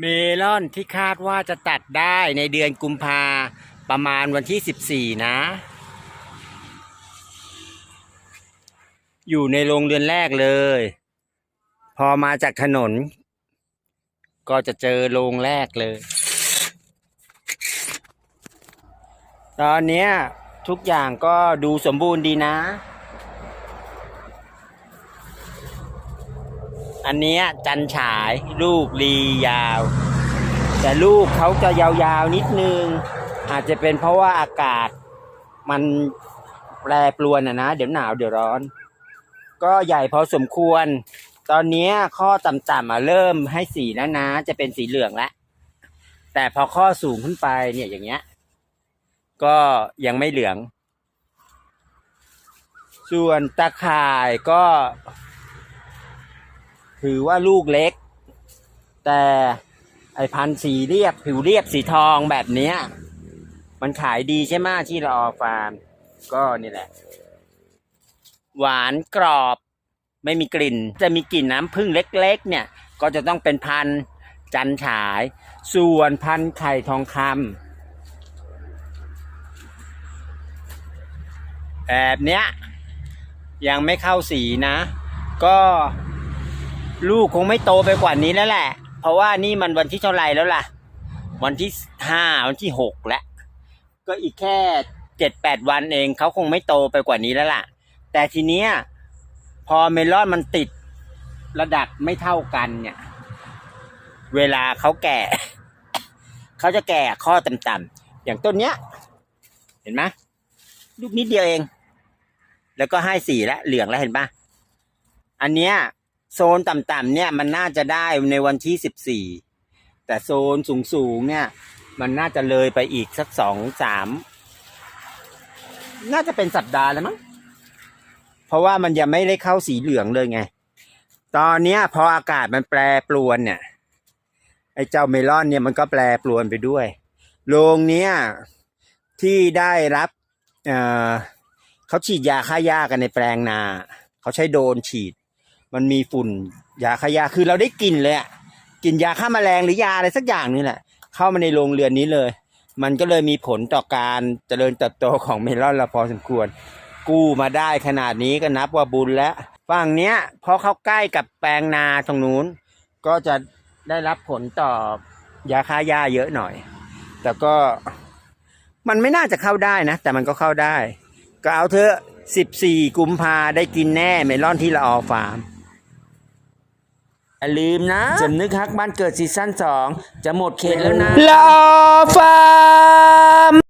เมลอนที่คาดว่าจะตัดได้ในเดือนกุมภาประมาณวันที่ 14 นะ อยู่ในโรงเรือนแรกเลย พอมาจากถนน ก็จะเจอโรงแรกเลย ตอนนี้ทุกอย่างก็ดูสมบูรณ์ดีนะ อันนี้จันฉายลูกลียาว แต่ลูกเขาจะยาวๆนิดนึง อาจจะเป็นเพราะว่าอากาศมันแปรปรวนอะนะ เดี๋ยวหนาวเดี๋ยวร้อน ก็ใหญ่พอสมควร ตอนนี้ข้อต่ำๆเริ่มให้สีแล้วนะ จะเป็นสีเหลืองแล้ว แต่พอข้อสูงขึ้นไปเนี่ยอย่างเงี้ย ก็ยังไม่เหลือง ส่วนตะข่ายก็ ถือว่าลูกเล็ก แต่ไอพันธุ์สีเรียบผิวเรียบสีทองแบบเนี้ย มันขายดีใช่ไหมที่เราออฟาร์ม ก็นี่แหละ หวานกรอบ ไม่มีกลิ่น จะมีกลิ่นน้ำผึ้งเล็ก ๆ เนี่ย ก็จะต้องเป็นพันธุ์จันฉาย ส่วนพันธุ์ไข่ทองคำแบบเนี้ยยังไม่เข้าสีนะ ก็ ลูกคงไม่โตไปกว่านี้แล้วแหละ เพราะว่านี่มันวันที่เท่าไรแล้วล่ะ วันที่ห้าวันที่หกแล้ว ก็อีกแค่เจ็ดแปดวันเองเขาคงไม่โตไปกว่านี้แล้วล่ะ แต่ทีเนี้ยพอเมลอนมันติดระดับไม่เท่ากันเนี่ย เวลาเขาแก่ เขาจะแก่ข้อต่ำๆอย่างต้นเนี้ย เห็นไหมลูกนิดเดียวเอง แล้วก็ให้สีแล้วเหลืองแล้วเห็นปะอันเนี้ย โซนต่ำๆเนี่ยมันน่าจะได้ในวันที่สิบสี่แต่โซนสูงๆเนี่ย มันน่าจะเลยไปอีกสักสองสามน่าจะเป็นสัปดาห์แล้วมั้งเพราะว่ามันยังไม่ได้เข้าสีเหลืองเลยไง ตอนเนี้ยพออากาศมันแปรปรวนเนี่ยไอ้เจ้าเมลอนเนี่ยมันก็แปรปรวนไปด้วยโรงเนี้ยที่ได้รับเเขาฉีดยาฆ่าหญ้ากันในแปลงนา เขาใช้โดนฉีด มันมีฝุ่นยาฆ่าหญ้าคือเราได้กลิ่นเลยอะกลิ่นยาฆ่าแมลงหรือยาอะไรสักอย่างนี่แหละ เข้ามาในโรงเรือนนี้เลย มันก็เลยมีผลต่อการเจริญเติบโตของเมลอนเราพอสมควร กู้มาได้ขนาดนี้ก็นับว่าบุญแล้วฝั่งเนี้ยพอเขาใกล้กับแปลงนาตรงนู้น ก็จะได้รับผลต่อยาฆ่าหญ้าเยอะหน่อย แต่ก็มันไม่น่าจะเข้าได้นะ แต่มันก็เข้าได้ ก็เอาเถอะ 14 กุมภาได้กินแน่เมลอนที่ละออฟาร์ม ลืมนะจำนึกฮักบ้านเกิดซีซั่น2 จะหมดเขตแล้วนะลอฟา